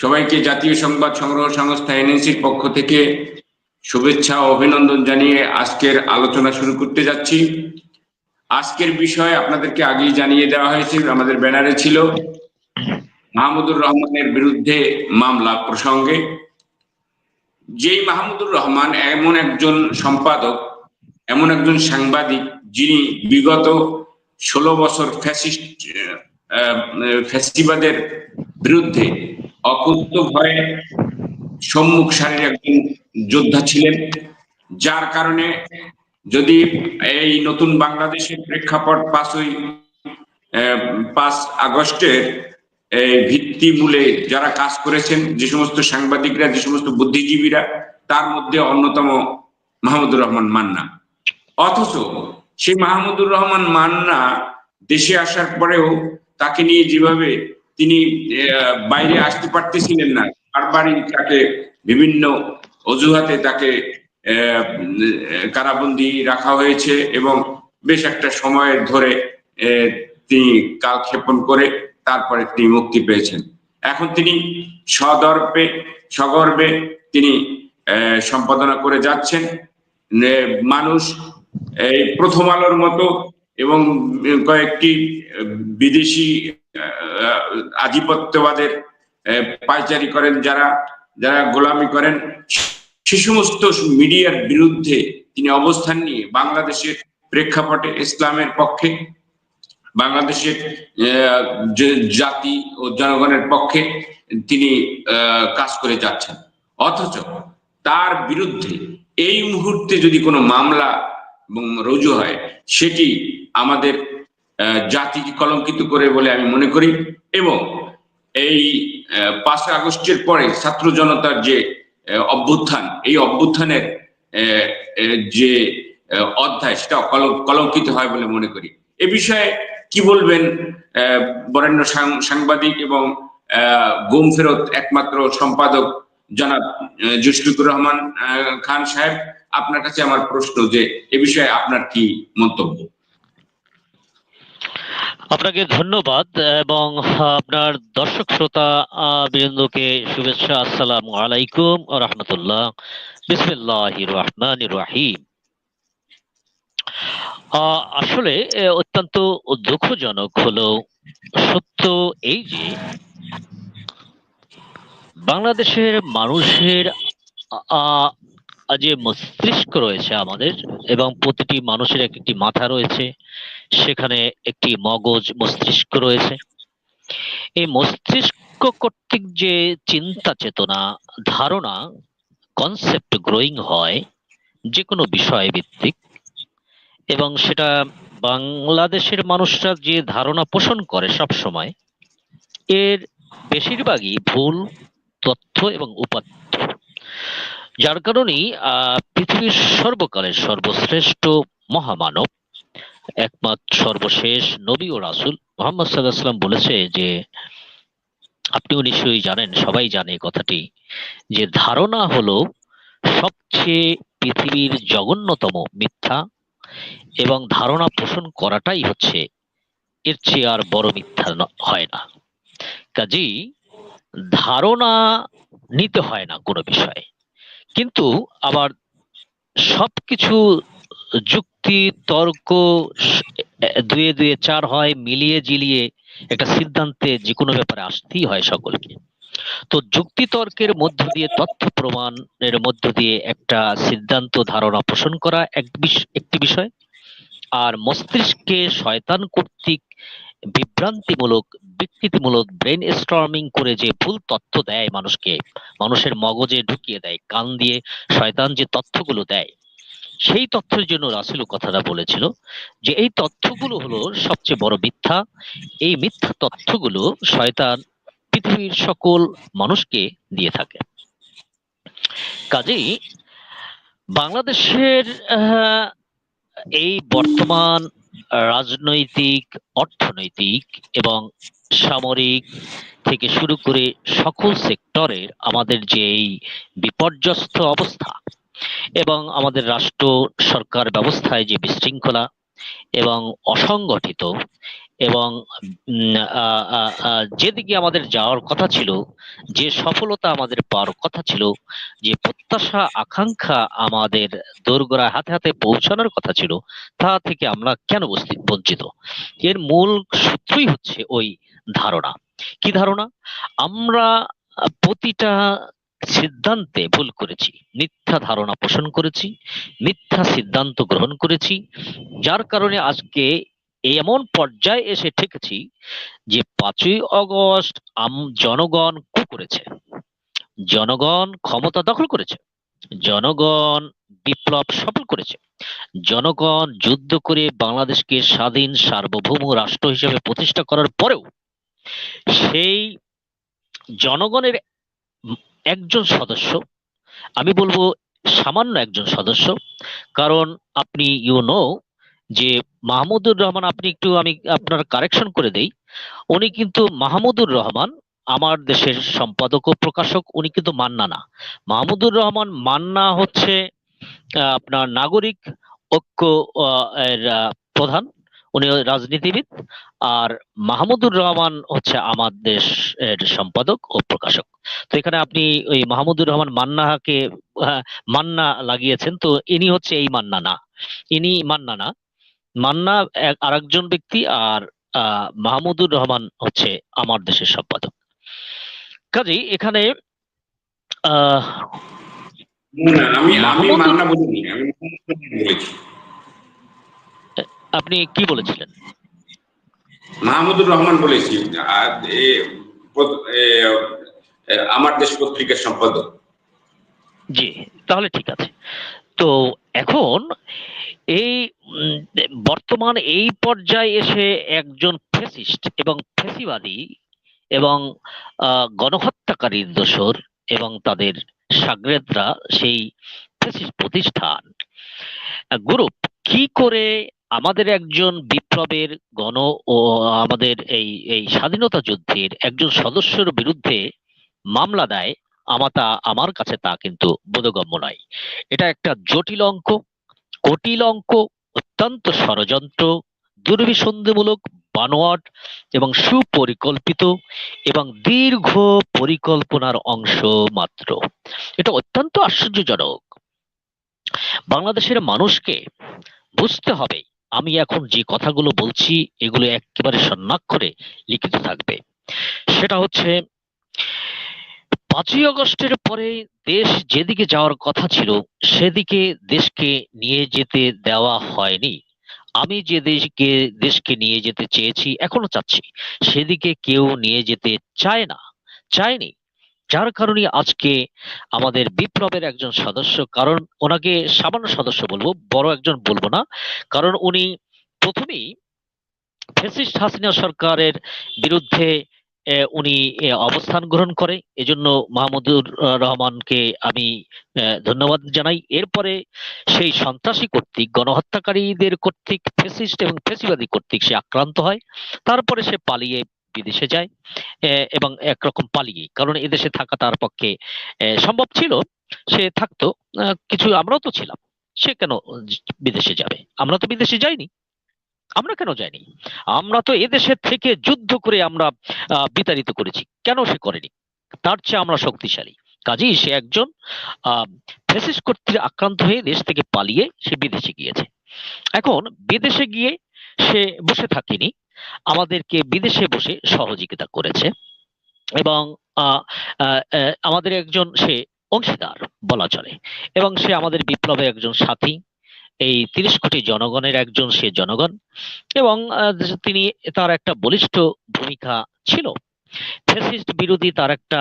সবাইকে জাতীয় সংবাদ সংগ্রহ সংস্থা এনএনসির পক্ষ থেকে শুভেচ্ছা ও অভিনন্দন জানিয়ে আজকের আলোচনা শুরু করতে যাচ্ছি। আজকের বিষয় আপনাদেরকে আগেই জানিয়ে দেওয়া হয়েছে, আমাদের ব্যানারে ছিল মাহমুদুর রহমানের বিরুদ্ধে মামলা প্রসঙ্গে। যেই মাহমুদুর রহমান এমন একজন সম্পাদক, এমন একজন সাংবাদিক যিনি বিগত ষোলো বছর ফ্যাসিস্ট ফ্যাসিবাদের বিরুদ্ধে অকুত ভয়ে সম্মুখ সারির একজন যোদ্ধা ছিলেন, যার কারণে যদি এই নতুন বাংলাদেশের প্রেক্ষাপট পাঁচই পাঁচ আগস্টের ভিত্তি মূলে যারা কাজ করেছেন, যে সমস্ত সাংবাদিকরা, যে সমস্ত বুদ্ধিজীবীরা, তার মধ্যে অন্যতম মাহমুদুর রহমান মান্না। অথচ সেই মাহমুদুর রহমান মান্না দেশে আসার পরেও তাকে নিয়ে যেভাবে তিনি বাইরে আসতে পারতেছিলেন না। বারবারই তাকে বিভিন্ন অজুহাতে তাকে কারাবন্দি রাখা হয়েছে এবং বেশ একটা সময় ধরে তিনি কালক্ষেপণ করে তারপরে তিনি মুক্তি পেয়েছেন। এখন তিনি সদর্পে, সগর্বে তিনি সম্পাদনা করে যাচ্ছেন। মানুষ এই প্রথম আলোর মতো এবং কয়েকটি বিদেশি আধিপত্যবাদের পাইচারি করেন যারা যারা গোলামি করেন। সে সমস্ত মিডিয়ার বিরুদ্ধে তিনি অবস্থান নিয়ে বাংলাদেশের প্রেক্ষাপটে ইসলামের পক্ষে, বাংলাদেশের জাতি ও জনগণের পক্ষে তিনি কাজ করে যাচ্ছেন। অথচ তার বিরুদ্ধে এই মুহূর্তে যদি কোনো মামলা রুজু হয়, সেটি আমাদের জাতিকে কলঙ্কিত করে বলে আমি মনে করি এবং এই পাঁচই আগস্টের পরে ছাত্র জনতার যে অভ্যুত্থান, এই অভ্যুত্থানের যে অধ্যায় সেটা কলঙ্কিত হয় বলে মনে করি। এ বিষয়ে কি বলবেন বরেণ্য সাংবাদিক এবং গুম ফেরত একমাত্র সম্পাদক জনাব জুশফিকুর রহমান খান সাহেব? আপনার কাছে আমার প্রশ্ন যে, এ বিষয়ে আপনার কি মন্তব্য? আপনাকে ধন্যবাদ এবং আপনার দর্শক শ্রোতা বৃন্দকে শুভেচ্ছা। আসসালাম আলাইকুম রহমতুল্লাহ। বিসমিল্লাহ রহমান রাহিম। আসলে অত্যন্ত দুঃখজনক হলো সত্য এই যে, বাংলাদেশের মানুষের যে মস্তিষ্ক রয়েছে আমাদের এবং প্রতিটি মানুষের এক একটি মাথা রয়েছে, সেখানে একটি মগজ মস্তিষ্ক রয়েছে। এই মস্তিষ্ক কর্তৃক যে চিন্তা চেতনা, ধারণা কনসেপ্ট গ্রোয়িং হয় যে কোনো বিষয় ভিত্তিক এবং সেটা বাংলাদেশের মানুষরা যে ধারণা পোষণ করে সব সময় এর বেশিরভাগই ভুল, তথ্য এবং উপাত্ত। যার কারণেই পৃথিবীর সর্বকালের সর্বশ্রেষ্ঠ মহামানব, একমাত্র সর্বশেষ নবী ও রাসুল মোহাম্মদ সাল্লাহাম বলেছে যে, আপনিও নিশ্চয়ই জানেন, সবাই জানে কথাটি, যে ধারণা হলো সবচেয়ে পৃথিবীর জঘন্যতম মিথ্যা এবং ধারণা পোষণ করাটাই হচ্ছে এর চেয়ে আর বড় মিথ্যা হয় না। কাজেই ধারণা নিতে হয় না কোনো বিষয়ে। কিন্তু আবার সবকিছু যুক্তি, তর্ক দুয়ে দুয়ে চার হয়, মিলিয়ে জিলিয়ে একটা সিদ্ধান্তে যে কোনো ব্যাপারে আসতেই হয় সকলকে। তো যুক্তি, তর্কের মধ্য দিয়ে, তথ্য প্রমাণের মধ্য দিয়ে একটা সিদ্ধান্ত, ধারণা পোষণ করা এক একটি বিষয়। আর মস্তিষ্কে শয়তান কর্তৃক বিভ্রান্তিমূলক, বিকৃতিমূলক ব্রেন স্টর্মিং করে যে ভুল তথ্য দেয় মানুষকে, মানুষের মগজে ঢুকিয়ে দেয়, কান দিয়ে শয়তান যে তথ্যগুলো দেয়, সেই তথ্যের জন্য রাসুল কথাটা বলেছিল যে এই তথ্যগুলো হলো সবচেয়ে বড় মিথ্যা। এই মিথ্যা তথ্যগুলো শয়তান পৃথিবীর সকল মানুষকে দিয়ে থাকে। কাজেই বাংলাদেশের এই বর্তমান রাজনৈতিক, অর্থনৈতিক এবং সামরিক থেকে শুরু করে সকল সেক্টরের আমাদের যে এই বিপর্যস্ত অবস্থা এবং আমাদের রাষ্ট্র সরকার ব্যবস্থায় যে বিশৃঙ্খলা এবং অসংগঠিত এবং যেদিকে আমাদের যাওয়ার কথা ছিল, যে সফলতা আমাদের পাওয়ার কথা ছিল, যে প্রত্যাশা, আকাঙ্ক্ষা আমাদের দোরগোড়ায় হাতে হাতে পৌঁছানোর কথা ছিল, তা থেকে আমরা কেন বঞ্চিত? এর মূল সূত্রই হচ্ছে ওই ধারণা। কি ধারণা? আমরা প্রতিটা সিদ্ধান্তে ভুল করেছি। মিথ্যা ধারণা পোষণ করেছি, মিথ্যা সিদ্ধান্ত গ্রহণ করেছি, যার কারণে আজকে এমন পর্যায়ে এসে ঠেকেছি যে পাঁচই অগস্ট জনগণ কু করেছে? জনগণ ক্ষমতা দখল করেছে? জনগণ বিপ্লব সফল করেছে? জনগণ যুদ্ধ করে বাংলাদেশকে স্বাধীন সার্বভৌম রাষ্ট্র হিসেবে প্রতিষ্ঠা করার পরেও সেই জনগণের একজন সদস্য। আমি বলব সামান্য একজন সদস্য। কারণ আপনি ইউ নো যে মাহমুদুর রহমান, আপনি একটু আমি আপনার কারেকশন করে দেই। উনি কিন্তু মাহমুদুর রহমান, আমার দেশের সম্পাদক ও প্রকাশক, উনি কিন্তু মান্না না। মাহমুদুর রহমান মান্না হচ্ছে আপনার নাগরিক ঐক্য এর প্রধান। উনি রাজনীতিবিদ আর মাহমুদুর রহমান হচ্ছে আমার দেশের সম্পাদক ও প্রকাশক। তো এখানে আপনি ওই মাহমুদুর রহমান মান্নাকে আহ, মান্না লাগিয়েছেন। তো ইনি হচ্ছে এই মান্না না। ইনি মান্না না। মান্না আরেকজন ব্যক্তি আর আহ, মাহমুদুর রহমান হচ্ছে আমার দেশের সম্পাদক। কাজেই এখানে আহ আমি আমি মান্না বলিনি আমি বলেছি আপনি কি বলেছিলেন? মাহমুদুর রহমান বলেছি আমার দেশ পত্রিকার সম্পাদক। জি তাহলে ঠিক আছে। তো এখন এই বর্তমান এই পর্যায়ে এসে একজন ফেসিস্ট এবং ফেসিবাদী এবং গণহত্যাকারীর দোসর এবং তাদের সাগরেদরা সেই ফেসিস্ট প্রতিষ্ঠান গ্রুপ কি করে আমাদের একজন বিপ্লবের গণ ও আমাদের এই এই স্বাধীনতা যুদ্ধের একজন সদস্যের বিরুদ্ধে মামলা দেয়, আমাতা, আমার কাছে তা কিন্তু বোধগম্য নয়। এটা একটা জটিল অঙ্ক, কটিল অঙ্ক, অত্যন্ত ষড়যন্ত্র, দুর্বিসন্ধিমূলক, বানোয়াট এবং সুপরিকল্পিত এবং দীর্ঘ পরিকল্পনার অংশ মাত্র। এটা অত্যন্ত আশ্চর্যজনক। বাংলাদেশের মানুষকে বুঝতে হবে আমি এখন যে কথাগুলো বলছি, এগুলো একেবারে স্বর্ণাক্ষরে লিখিত থাকবে। সেটা হচ্ছে, পাঁচই আগস্টের পরে দেশ যেদিকে যাওয়ার কথা ছিল, সেদিকে দেশকে নিয়ে যেতে দেওয়া হয়নি। আমি যে দেশকে দেশকে নিয়ে যেতে চেয়েছি, এখনও চাচ্ছি, সেদিকে কেউ নিয়ে যেতে চায় না, চায়নি। যার কারণে আজকে আমাদের বিপ্লবের একজন সদস্য, কারণ ওনাকে সামান্য সদস্য বলব, বড় একজন বলব না, কারণ উনি প্রথমেই ফেসিস্ট হাসিনা সরকারের বিরুদ্ধে উনি অবস্থান গ্রহণ করে। এজন্য মাহমুদুর রহমানকে আমি ধন্যবাদ জানাই। এরপরে সেই সন্ত্রাসী কর্তৃক, গণহত্যাকারীদের কর্তৃক ফেসিস্ট এবং ফেসিবাদী কর্তৃক সে আক্রান্ত হয়। তারপরে সে পালিয়ে বিদেশে যায় এবং একরকম পালিয়ে। কারণ এদেশে থাকা তার পক্ষে সম্ভব ছিল। সে থাকতো। কিছু আমরাও তো ছিলাম। সে কেন বিদেশে যাবে? আমরা তো বিদেশে যাইনি। আমরা কেন যাইনি? আমরা তো এদেশের থেকে যুদ্ধ করে আমরা বিতাড়িত করেছি। কেন সে করেনি? তার চেয়ে আমরা শক্তিশালী। কাজেই সে একজন আহ কর্তৃক আক্রান্ত হয়ে দেশ থেকে পালিয়ে সে বিদেশে গিয়েছে। এখন বিদেশে গিয়ে সে বসে থাকেনি। আমাদেরকে বিদেশে বসে সহযোগিতা করেছে এবং আমাদের একজন সে অংশীদার বলা চলে এবং সে আমাদের বিপ্লবে একজন সাথী, এই তিরিশ কোটি জনগণের একজন সে জনগণ এবং তিনি তার একটা বলিষ্ঠ ভূমিকা ছিল। ফ্যাসিস্ট বিরোধী তার একটা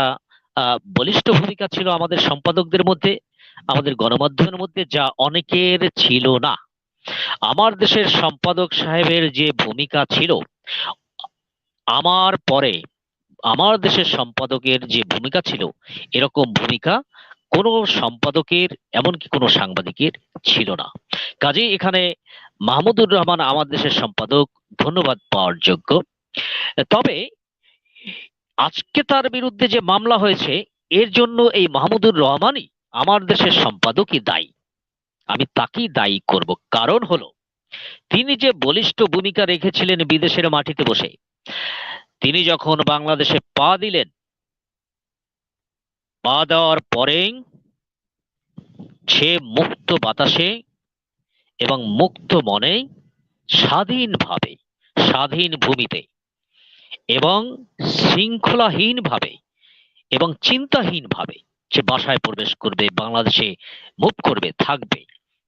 বলিষ্ঠ ভূমিকা ছিল আমাদের সম্পাদকদের মধ্যে, আমাদের গণমাধ্যমের মধ্যে যা অনেকের ছিল না। আমার দেশের সম্পাদক সাহেবের যে ভূমিকা ছিল, আমার পরে আমার দেশের সম্পাদকের যে ভূমিকা ছিল, এরকম ভূমিকা কোনো সম্পাদকের এমনকি কোনো সাংবাদিকের ছিল না। কাজেই এখানে মাহমুদুর রহমান আমার দেশের সম্পাদক, ধন্যবাদ পাওয়ার যোগ্য। তবে আজকে তার বিরুদ্ধে যে মামলা হয়েছে, এর জন্য এই মাহমুদুর রহমানই আমার দেশের সম্পাদকই দায়ী। আমি তাকেই দায়ী করব। কারণ হলো, তিনি যে বলিষ্ঠ ভূমিকা রেখেছিলেন বিদেশের মাটিতে বসে, তিনি যখন বাংলাদেশে পা দিলেন, পা দেওয়ার পরেই সে মুক্ত বাতাসে এবং মুক্ত মনে স্বাধীনভাবে, স্বাধীন ভূমিতে এবং শৃঙ্খলাহীনভাবে এবং চিন্তাহীনভাবে সে বাসায় প্রবেশ করবে, বাংলাদেশে মুভ করবে, থাকবে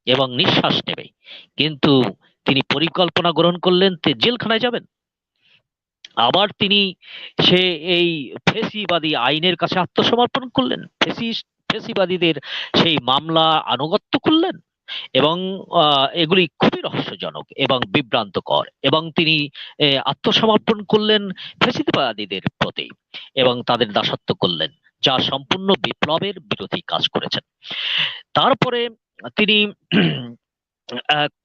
এবং নিঃশ্বাস নেবে। কিন্তু তিনি পরিকল্পনা গ্রহণ করলেন, তে জেলখানায় যাবেন। আবার তিনি সে এই ফেসিবাদী আইনের কাছে আত্মসমর্পণ করলেন। ফেসিস্ট ফেসিবাদীদের সেই মামলা আনুগত্য করলেন এবং এগুলি খুবই রহস্যজনক এবং বিভ্রান্তকর এবং তিনি আত্মসমর্পণ করলেন ফেসিবাদীদের প্রতি এবং তাদের দাসত্ব করলেন। যা সম্পূর্ণ বিপ্লবের বিরোধী কাজ করেছেন। তারপরে তিনি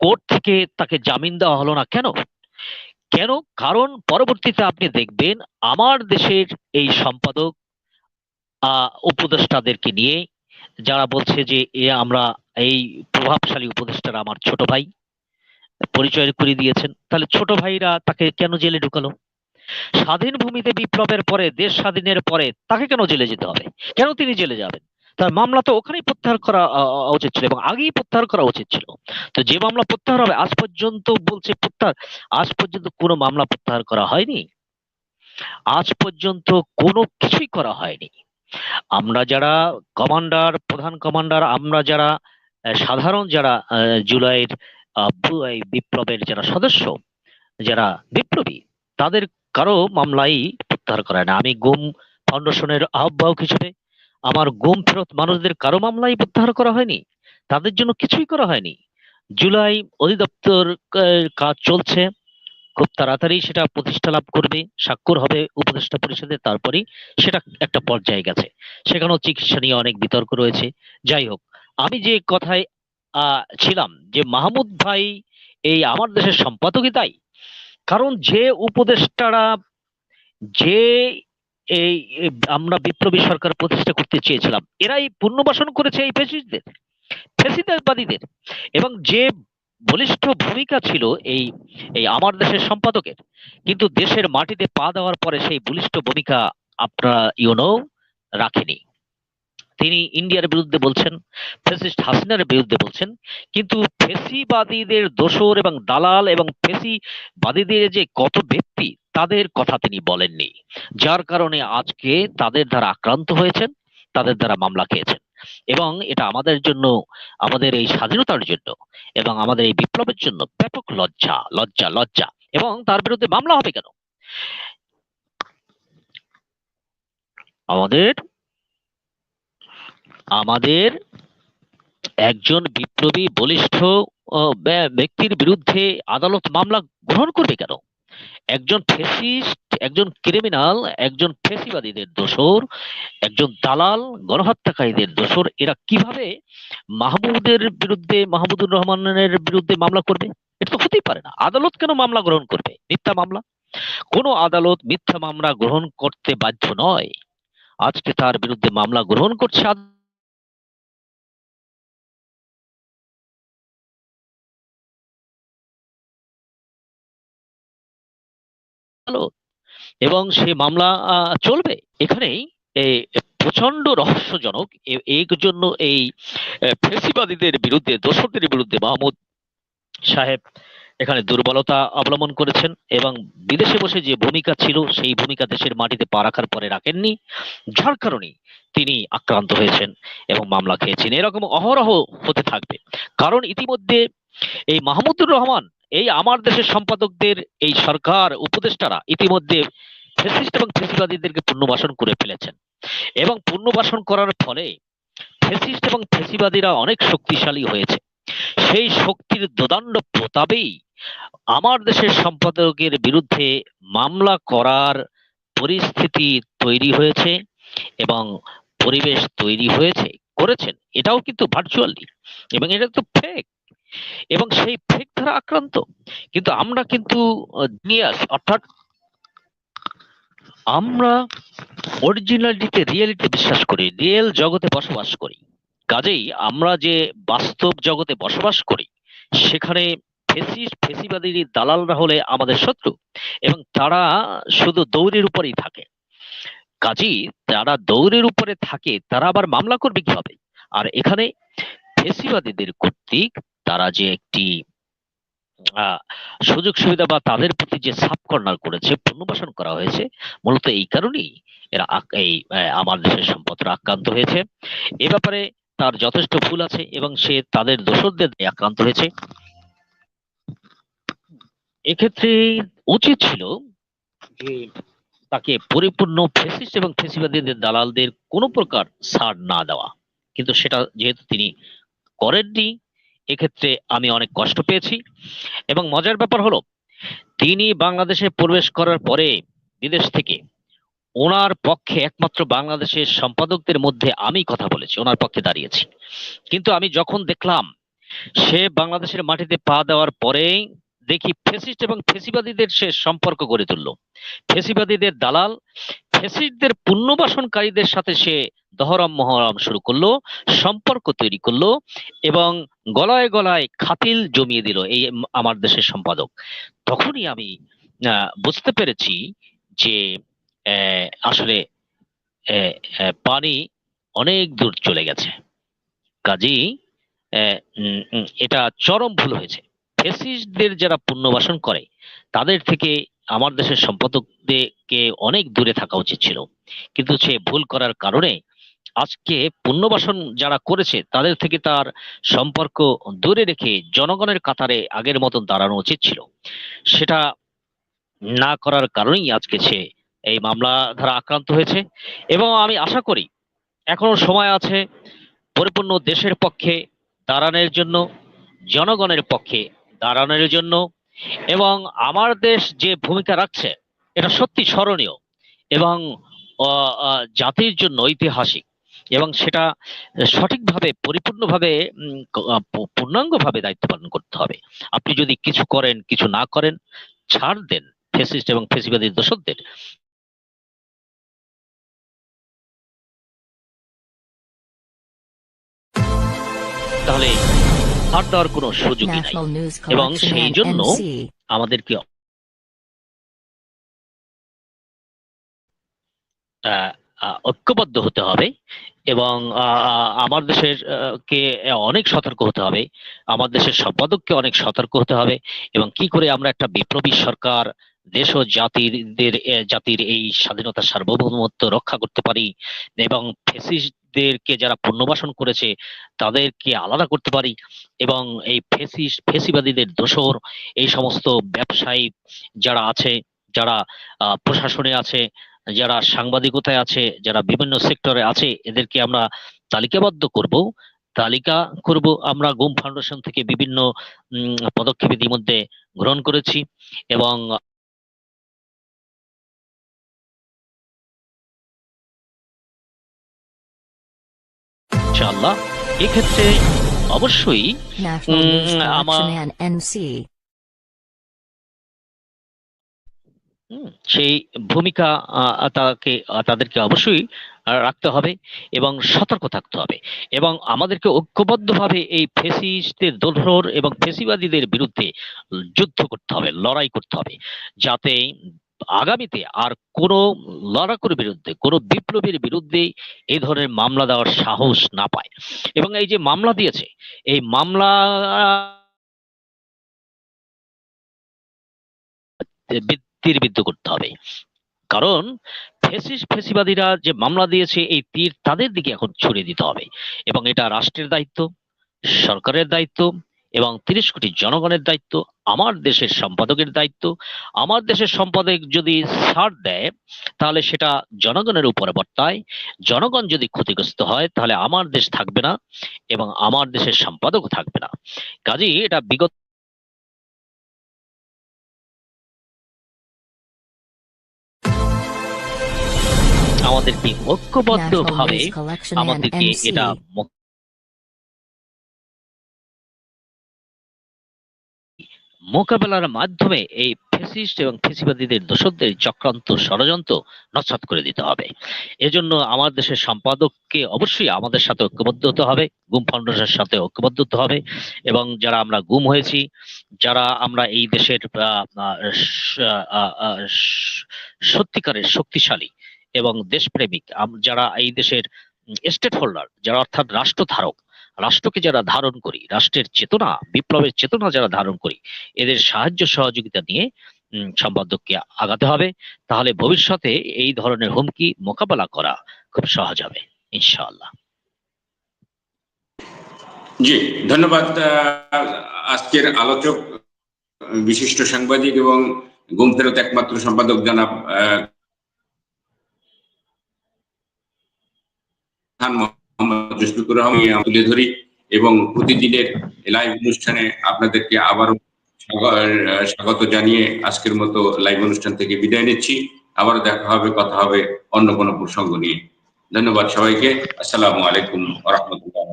কোর্ট থেকে তাকে জামিন দেওয়া হলো না কেন? কেন? কারণ পরবর্তীতে আপনি দেখবেন আমার দেশের এই সম্পাদক উপদেষ্টাদেরকে নিয়ে যারা বলছে যে এ আমরা এই প্রভাবশালী উপদেষ্টারা আমার ছোট ভাই, পরিচয় করে দিয়েছেন, তাহলে ছোট ভাইরা তাকে কেন জেলে ঢুকালো? স্বাধীন ভূমিতে বিপ্লবের পরে, দেশ স্বাধীনের পরে তাকে কেন জেলে যেতে হবে? কেন তিনি জেলে যাবেন? তার মামলা তো ওখানেই প্রত্যাহার করা উচিত ছিল এবং আগেই প্রত্যাহার করা উচিত ছিল। তো যে মামলা প্রত্যাহার হবে, আজ পর্যন্ত বলছে প্রত্যাহার, আজ পর্যন্ত কোনো মামলা প্রত্যাহার করা হয়নি। আজ পর্যন্ত কোনো কিছুই করা হয়নি। আমরা যারা কমান্ডার, প্রধান কমান্ডার, আমরা যারা সাধারণ যারা জুলাইয়ের বিপ্লবের যারা সদস্য, যারা বিপ্লবী, তাদের কারও মামলাই প্রত্যাহার করায় না। আমি গুম ফাউন্ডেশনের আহ্বায়ক হিসেবে আমার গুম ফেরত মানুষদের কারও মামলাই প্রত্যাহার করা হয়নি? তাদের জন্য কিছুই করা হয়নি? জুলাই অধিদপ্তর কাজ চলছে। খুব তাড়াতাড়ি সেটা প্রতিষ্ঠা লাভ করবে, স্বাক্ষর হবে উপদেষ্টা পরিষদে, তারপরেই সেটা একটা পর্যায়ে গেছে। সেখানেও চিকিৎসা নিয়ে অনেক বিতর্ক রয়েছে। যাই হোক, আমি যে কথায় ছিলাম যে মাহমুদ ভাই এই আমার দেশের সম্পাদকই তাই? কারণ যে উপদেষ্টারা যে এই আমরা বিপ্লবী সরকার প্রতিষ্ঠা করতে চেয়েছিলাম, এরাই পুনর্বাসন করেছে এই ফেসিস্টদের ফেসিবাদীদের এবং যে বলিষ্ঠ ভূমিকা ছিল এই এই আমার দেশের সম্পাদকের, কিন্তু দেশের মাটিতে পা দেওয়ার পরে সেই বলিষ্ঠ ভূমিকা আপনারা ইউনো রাখেনি। তিনি ইন্ডিয়ার বিরুদ্ধে বলছেন ফেসিস্ট হাসিনার বিরুদ্ধে বলছেন, কিন্তু ফেসিবাদীদের দোসর এবং দালাল এবং ফেসিবাদীদের যে কত ব্যক্তি, তাদের কথা তিনি বলেননি। যার কারণে আজকে তাদের দ্বারা আক্রান্ত হয়েছেন, তাদের দ্বারা মামলা খেয়েছেন। এবং এটা আমাদের জন্য, আমাদের এই স্বাধীনতার জন্য এবং আমাদের এই বিপ্লবের জন্য ব্যাপক লজ্জা লজ্জা লজ্জা। এবং তার বিরুদ্ধে মামলা হবে কেন? আমাদের আমাদের একজন বিপ্লবী, বলিষ্ঠ ব্যক্তির বিরুদ্ধে আদালত মামলা গ্রহণ করবে কেন? একজন ফেসিস্ট, একজন ক্রিমিনাল, একজন ফেসিবাদীদের দোষর, একজন দালাল, গণহত্যাকারীদের দোষর, এরা কীভাবে মাহমুদের বিরুদ্ধে, মাহমুদুর রহমানের বিরুদ্ধে মামলা করবে? এটা তো হতেই পারে না। আদালত কেন মামলা গ্রহণ করবে? মিথ্যা মামলা? কোনো আদালত মিথ্যা মামলা গ্রহণ করতে বাধ্য নয়। আজকে তার বিরুদ্ধে মামলা গ্রহণ করছে আদালত। এবং সে মামলা চলবে। এখানেই প্রচণ্ড রহস্যজনক এ- এই জন্য এই ফেসিবাদীদের বিরুদ্ধে, দোষরদের বিরুদ্ধে মাহমুদ সাহেব এখানে দুর্বলতা অবলম্বন করেছেন এবং বিদেশে বসে যে ভূমিকা ছিল, সেই ভূমিকা দেশের মাটিতে পা রাখার পরে রাখেননি। যার কারণে তিনি আক্রান্ত হয়েছেন এবং মামলা খেয়েছেন। এরকম অহরহ হতে থাকবে। কারণ ইতিমধ্যে এই মাহমুদুর রহমান এই আমার দেশের সম্পাদকদের, এই সরকার, উপদেষ্টারা ইতিমধ্যে ফেসিস্ট এবং ফেসিবাদীদেরকে পুনর্বাসন করে ফেলেছেন। এবং পুনর্বাসন করার ফলে ফেসিস্ট এবং ফেসিবাদীরা অনেক শক্তিশালী হয়েছে। সেই শক্তির দোদণ্ড প্রতাপেই আমার দেশের সম্পাদকের বিরুদ্ধে মামলা করার পরিস্থিতি তৈরি হয়েছে এবং পরিবেশ তৈরি হয়েছে, করেছেন। এটাও কিন্তু ভার্চুয়ালি এবং এটা তো ফেক এবং সেই ফেক দ্বারা আক্রান্ত। কিন্তু আমরা কিন্তু নিয়াস অর্থাৎ আমরা অরিজিনালিটিতে রিয়েলিটি বিশ্বাস করি রিয়েল জগতে বসবাস করি। কাজেই আমরা যে বাস্তব জগতে বসবাস করি, সেখানে ফেসিস্ট ফেসিবাদী দালালরা হলে আমাদের শত্রু এবং তারা শুধু দৌড়ের উপরেই থাকে। কাজী যারা দৌড়ের উপরে থাকে, তারা আবার মামলা করবে কীভাবে? আর এখানে ফেসিবাদীদের কর্তৃক তারা যে একটি সুযোগ সুবিধা বা তাদের প্রতি যে সাব কর্নার করেছে, পুনর্বাসন করা হয়েছে, মূলত এই কারণেই এরা এই আমার দেশের সম্পদরা আক্রান্ত হয়েছে। এ ব্যাপারে তার যথেষ্ট ভুল আছে এবং সে তাদের দোষরদের আক্রান্ত হয়েছে। এক্ষেত্রে উচিত ছিল যে তাকে পরিপূর্ণ ফেসিস্ট এবং ফেসিবাদীদের দালালদের কোনো প্রকার ছাড় না দেওয়া। কিন্তু সেটা যেহেতু তিনি করেননি, এক্ষেত্রে আমি অনেক কষ্ট পেয়েছি। এবং মজার ব্যাপার হলো, তিনি বাংলাদেশে প্রবেশ করার পরে বিদেশ থেকে ওনার পক্ষে একমাত্র বাংলাদেশের সম্পাদকদের মধ্যে আমি কথা বলেছি, ওনার পক্ষে দাঁড়িয়েছি। কিন্তু আমি যখন দেখলাম সে বাংলাদেশের মাটিতে পা দেওয়ার পরেই দেখি ফেসিস্ট এবং ফেসিবাদীদের সে সম্পর্ক গড়ে তুললো। ফেসিবাদীদের দালাল, ফেসিস্টদের পুনর্বাসনকারীদের সাথে সে দহরম মহরম শুরু করল, সম্পর্ক তৈরি করল এবং গলায় গলায় খাতিল জমিয়ে দিল এই আমার দেশের সম্পাদক। তখনই আমি বুঝতে পেরেছি যে আসলে পানি অনেক দূর চলে গেছে। কাজেই এটা চরম ভুল হয়েছে। ফেসিস্টদের যারা পুনর্বাসন করে, তাদের থেকে আমার দেশের সম্পাদকদেরকে অনেক দূরে থাকা উচিত ছিল। কিন্তু সে ভুল করার কারণে আজকে পুনর্বাসন যারা করেছে, তাদের থেকে তার সম্পর্ক দূরে রেখে জনগণের কাতারে আগের মতন দাঁড়ানো উচিত ছিল। সেটা না করার কারণেই আজকে সে এই মামলা ধারা আক্রান্ত হয়েছে এবং আমি আশা করি এখনও সময় আছে পরিপূর্ণ দেশের পক্ষে দাঁড়ানোর জন্য, জনগণের পক্ষে দাঁড়ানোর জন্য এবং আমার দেশ যে ভূমিকা রাখছে, এটা সত্যি স্মরণীয় এবং জাতির জন্য ঐতিহাসিক। এবং সেটা সঠিকভাবে পরিপূর্ণভাবে পূর্ণাঙ্গভাবে দায়িত্ব পালন করতে হবে। আপনি যদি কিছু করেন কিছু না করেন ছাড় দেন ফেসিস্ট এবং ফেসিবাদী দোষকদের তাহলে ছাড় দেওয়ার কোনো সুযোগই নাই। এবং সেই জন্য. আমাদেরকে ঐক্যবদ্ধ হতে হবে এবং আমার দেশের কে অনেক সতর্ক হতে হবে, আমার দেশের সম্পাদককে অনেক সতর্ক হতে হবে এবং কি করে আমরা একটা বিপ্লবী সরকার, দেশ ও জাতির জাতির এই স্বাধীনতা সার্বভৌমত্ব রক্ষা করতে পারি এবং ফেসিসদেরকে যারা পুনর্বাসন করেছে তাদেরকে আলাদা করতে পারি এবং এই ফেসিস, ফেসিবাদীদের দোসর এই সমস্ত ব্যবসায়ী যারা আছে, যারা প্রশাসনে আছে যারা সাংবাদিকতায় আছে যারা বিভিন্ন সেক্টরে আছে এদেরকে আমরা তালিকাবদ্ধ করব। তালিকা করব আমরা গুম ফাউন্ডেশন থেকে বিভিন্ন পদক্ষেপ ইতিমধ্যে গ্রহণ করেছি এবং ইনশাআল্লাহ। এক্ষেত্রে অবশ্যই National সেই ভূমিকা তাকে তাদেরকে অবশ্যই রাখতে হবে এবং সতর্ক থাকতে হবে এবং আমাদেরকে ঐক্যবদ্ধভাবে এই ফেসিস্টদের দোধর এবং ফেসিবাদীদের বিরুদ্ধে যুদ্ধ করতে হবে, লড়াই করতে হবে যাতে আগামীতে আর কোনো লড়াকুর বিরুদ্ধে, কোনো বিপ্লবীর বিরুদ্ধে এই ধরনের মামলা দেওয়ার সাহস না পায় এবং এই যে মামলা দিয়েছে, এই মামলা তীর বিদ্ধ করতে হবে। কারণ ফেসিস ফেসিবাদীরা যে মামলা দিয়েছে, এই তীর তাদের দিকে এখন ছড়িয়ে দিতে হবে। এবং এটা রাষ্ট্রের দায়িত্ব, সরকারের দায়িত্ব এবং তিরিশ কোটি জনগণের দায়িত্ব, আমার দেশের সম্পাদকের দায়িত্ব। আমার দেশের সম্পাদক যদি ছাড় দেয়, তাহলে সেটা জনগণের উপরে বর্তায়। জনগণ যদি ক্ষতিগ্রস্ত হয়, তাহলে আমার দেশ থাকবে না এবং আমার দেশের সম্পাদকও থাকবে না। কাজেই এটা বিগত আমাদেরকে ঐক্যবদ্ধ ভাবে আমাদেরকে এটা মোকাবেলার মাধ্যমে এই ফেসিস্ট এবং ফেসিবাদীদের দোষকদের চক্রান্ত ষড়যন্ত্র নস্বাত করে দিতে হবে। এজন্য আমার দেশের সম্পাদককে অবশ্যই আমাদের সাথে ঐক্যবদ্ধ হতে হবে গুম ফাউন্ডেশনের সাথে ঐক্যবদ্ধ হতে হবে এবং যারা আমরা গুম হয়েছি যারা আমরা এই দেশের সত্যিকারের শক্তিশালী এবং দেশপ্রেমিক। যারা এই দেশের স্টেট হোল্ডার যারা অর্থাৎ রাষ্ট্রধারক, রাষ্ট্রকে যারা ধারণ করি, রাষ্ট্রের চেতনা, বিপ্লবের চেতনা যারা ধারণ করি, এদের সাহায্য সহযোগিতা নিয়ে সম্পাদককে আগাতে হবে। তাহলে ভবিষ্যতে এই ধরনের হুমকি মোকাবেলা করা খুব সহজ হবে, ইনশাআল্লাহ। জি, ধন্যবাদ আজকের আলোচক, বিশিষ্ট সাংবাদিক এবং গুম ফেরত একমাত্র সম্পাদক জনাব খান মোহাম্মদ তুলে ধরি এবং প্রতিদিনের লাইভ অনুষ্ঠানে আপনাদেরকে আবারও স্বাগত জানিয়ে আজকের মতো লাইভ অনুষ্ঠান থেকে বিদায় নিচ্ছি। আবার দেখা হবে, কথা হবে অন্য কোনো প্রসঙ্গ নিয়ে। ধন্যবাদ সবাইকে। আসসালামু আলাইকুম রহমতুল্লাহ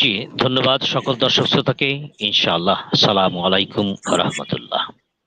জি, ধন্যবাদ সকল দর্শক শ্রোতাকে। ইনশাআল্লাহ। আসসালামু আলাইকুম রহমতুল্লাহ